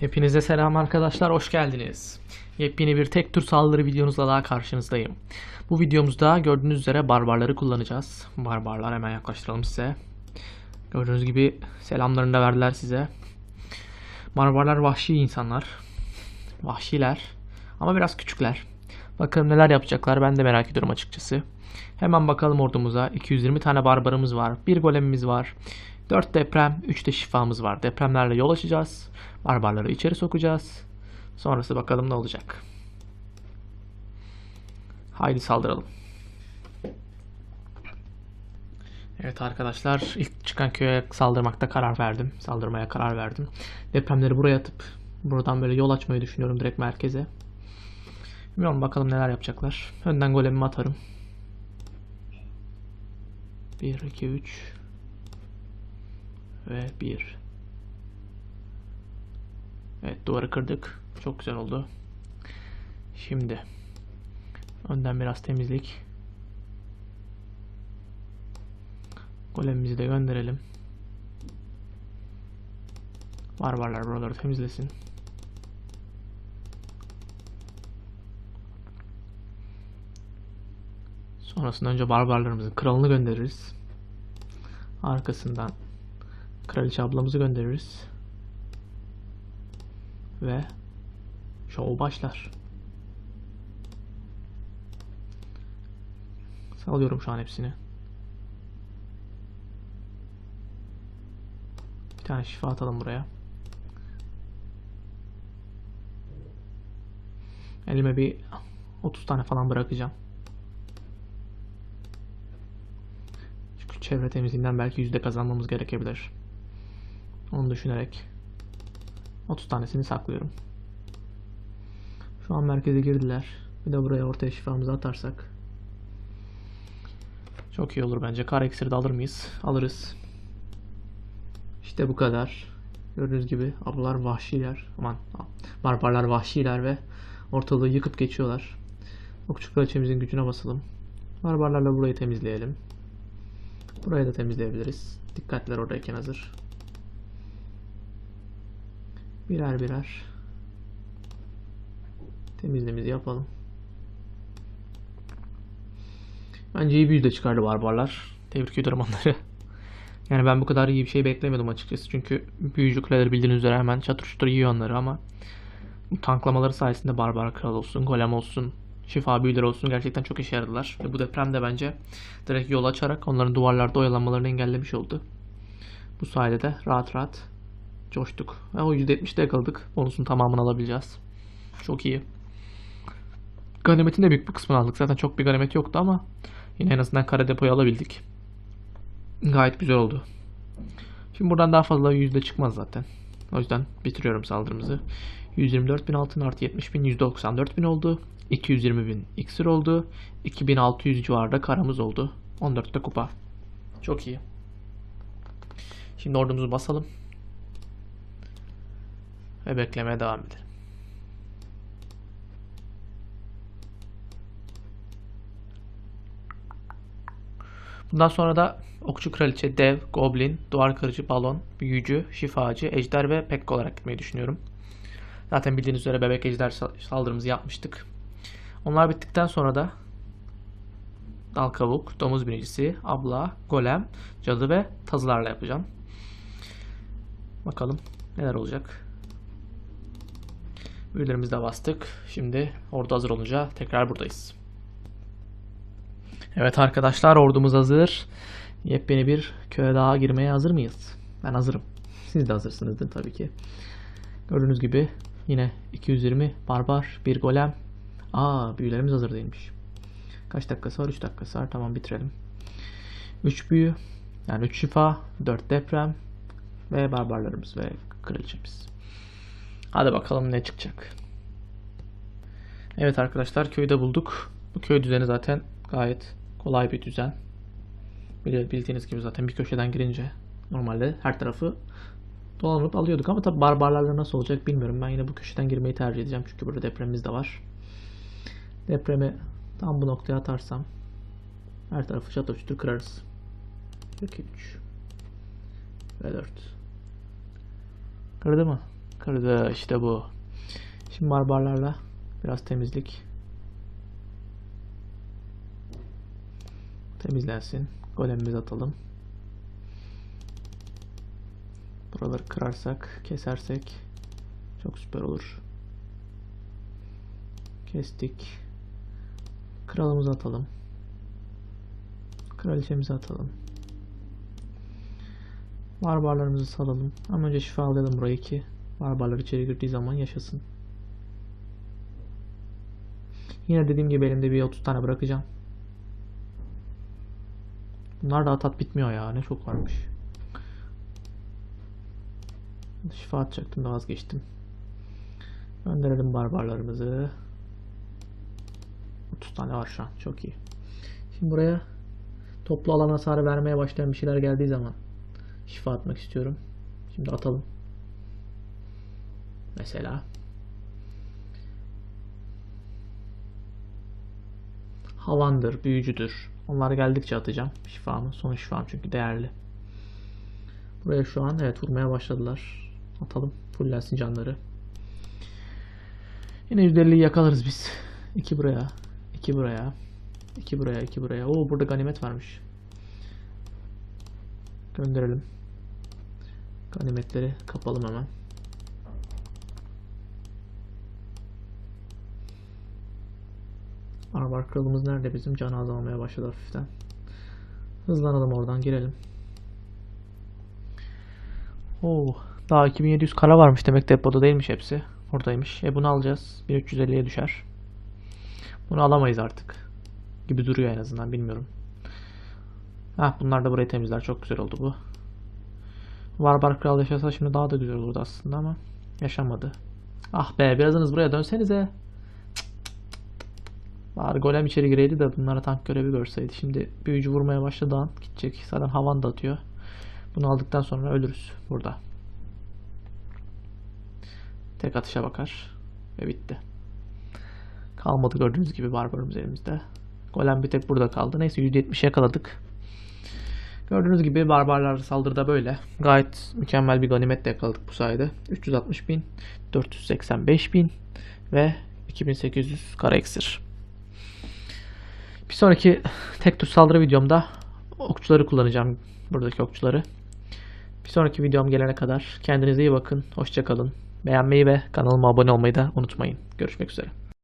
Hepinize selam arkadaşlar, hoş geldiniz. Yepyeni bir tek tür saldırı videonuzla daha karşınızdayım. Bu videomuzda gördüğünüz üzere barbarları kullanacağız. Barbarlar hemen yaklaştıralım size. Gördüğünüz gibi selamlarını da verdiler size. Barbarlar vahşi insanlar. Vahşiler. Ama biraz küçükler. Bakalım neler yapacaklar ben de merak ediyorum açıkçası. Hemen bakalım ordumuza. 220 tane barbarımız var. Bir golemimiz var. 4 deprem, 3 de şifamız var. Depremlerle yol açacağız. Barbarları içeri sokacağız. Sonrası bakalım ne olacak. Haydi saldıralım. Evet arkadaşlar ilk çıkan köye saldırmakta karar verdim. Saldırmaya karar verdim. Depremleri buraya atıp buradan böyle yol açmayı düşünüyorum direkt merkeze. Bilmiyorum bakalım neler yapacaklar. Önden golemimi atarım. 1, 2, 3 ve 1 Evet duvarı kırdık. Çok güzel oldu. Şimdi önden biraz temizlik. Golemimizi de gönderelim. Barbarlar buraları temizlesin. Sonrasında önce barbarlarımızın kralını göndeririz. Arkasından kraliçe ablamızı göndeririz. Ve şov başlar. Salıyorum şu an hepsini. Bir tane şifa atalım buraya. Elime bir 30 tane falan bırakacağım. Çünkü çevre temizliğinden belki yüzde kazanmamız gerekebilir. Onu düşünerek 30 tanesini saklıyorum. Şu an merkeze girdiler. Bir de buraya ortaya şifamızı atarsak. Çok iyi olur bence. Kar iksiri de alır mıyız? Alırız. İşte bu kadar. Gördüğünüz gibi ablalar vahşiler. Aman barbarlar vahşiler ve ortalığı yıkıp geçiyorlar. Okçu kraliçemizin gücüne basalım. Barbarlarla burayı temizleyelim. Burayı da temizleyebiliriz. Dikkatler oradayken hazır. Birer birer temizliğimizi yapalım. Bence iyi bir yüzde çıkardı barbarlar. Tebrik ediyorum onları. Yani ben bu kadar iyi bir şey beklemiyordum açıkçası. Çünkü büyücü kuleleri bildiğiniz üzere hemen çatır çutur yiyor onları ama bu tanklamaları sayesinde barbar kral olsun, golem olsun, şifa büyüleri olsun gerçekten çok işe yaradılar. Ve bu deprem de bence direkt yol açarak onların duvarlarda oyalanmalarını engellemiş oldu. Bu sayede de rahat rahat coştuk. Ve o %70'de yakaladık. Bonusun tamamını alabileceğiz. Çok iyi. Ganimetin de büyük bir kısmını aldık. Zaten çok bir ganimet yoktu ama yine en azından kara depoyu alabildik. Gayet güzel oldu. Şimdi buradan daha fazla yüzde çıkmaz zaten. O yüzden bitiriyorum saldırımızı. 124 bin altın artı 70 bin 194 bin oldu. 220 bin iksir oldu. 2600 civarında karamız oldu. 14'te kupa. Çok iyi. Şimdi ordumuzu basalım. Ve beklemeye devam edelim. Bundan sonra da okçu kraliçe, dev, goblin, duvar kırıcı, balon, büyücü, şifacı, ejder ve pekka olarak gitmeyi düşünüyorum. Zaten bildiğiniz üzere bebek ejder saldırımızı yapmıştık. Onlar bittikten sonra da dal kavuk, domuz binicisi, abla, golem, cadı ve tazılarla yapacağım. Bakalım neler olacak. Büyülerimizi de bastık. Şimdi ordu hazır olunca tekrar buradayız. Evet arkadaşlar ordumuz hazır. Yepyeni bir köye daha girmeye hazır mıyız? Ben hazırım. Siz de hazırsınızdır tabii ki. Gördüğünüz gibi yine 220 barbar, bir golem. Aa büyülerimiz hazır değilmiş. Kaç dakikası var? 3 dakikası var. Tamam bitirelim. 3 büyü. Yani 3 şifa, 4 deprem ve barbarlarımız ve kraliçemiz. Hadi bakalım ne çıkacak. Evet arkadaşlar köyü de bulduk. Bu köy düzeni zaten gayet kolay bir düzen. Bildiğiniz gibi zaten bir köşeden girince normalde her tarafı dolanıp alıyorduk ama tabi barbarlarla nasıl olacak bilmiyorum. Ben yine bu köşeden girmeyi tercih edeceğim çünkü burada depremimiz de var. Depremi tam bu noktaya atarsam her tarafı çatır çutur kırarız. 2, 3 ve 4. Kırdı mı? Kırdı işte bu. Şimdi barbarlarla biraz temizlik. Temizlensin. Golemimizi atalım. Buraları kırarsak, kesersek çok süper olur. Kestik. Kralımızı atalım. Kraliçemizi atalım. Barbarlarımızı salalım. Ama önce şifalayalım burayı ki barbarlar içeri girdiği zaman yaşasın. Yine dediğim gibi elimde bir 30 tane bırakacağım. Bunlar da atat bitmiyor ya. Ne çok varmış. Şifa atacaktım da vazgeçtim. Gönderelim barbarlarımızı. 30 tane var şu an. Çok iyi. Şimdi buraya toplu alan hasarı vermeye başlayan bir şeyler geldiği zaman şifa atmak istiyorum. Şimdi atalım. Mesela. Havandır, büyücüdür. Onlar geldikçe atacağım şifamı. Son şifam çünkü değerli. Buraya şu an evet vurmaya başladılar. Atalım. Fullensin canları. Yine %50'yi yakalarız biz. 2 buraya. 2 buraya. 2 buraya. 2 buraya. Oo burada ganimet varmış. Gönderelim. Ganimetleri kapalım hemen. Barbar kralımız nerede bizim? Canı azalmaya başladı hafiften. Hızlanalım oradan girelim. Oo, daha 2700 kara varmış demek depoda değilmiş hepsi. Oradaymış. E bunu alacağız. 1350'ye düşer. Bunu alamayız artık. Gibi duruyor en azından bilmiyorum. Heh, bunlar da burayı temizler. Çok güzel oldu bu. Barbar Kral yaşasa şimdi daha da güzel olurdu aslında ama yaşamadı. Ah be birazınız buraya dönsenize. Bari golem içeri gireydi de bunlara tank görevi görseydi. Şimdi büyücü vurmaya başladığı an gidecek. Zaten havan da atıyor. Bunu aldıktan sonra ölürüz burada. Tek atışa bakar. Ve bitti. Kalmadı gördüğünüz gibi barbarımız elimizde. Golem bir tek burada kaldı. Neyse %70 yakaladık. Gördüğünüz gibi barbarlar saldırıda böyle. Gayet mükemmel bir ganimet de yakaladık bu sayede. 360 bin, 485 bin ve 2800 kara iksir. Sonraki tek tuş saldırı videomda okçuları kullanacağım. Buradaki okçuları. Bir sonraki videom gelene kadar kendinize iyi bakın. Hoşçakalın. Beğenmeyi ve kanalıma abone olmayı da unutmayın. Görüşmek üzere.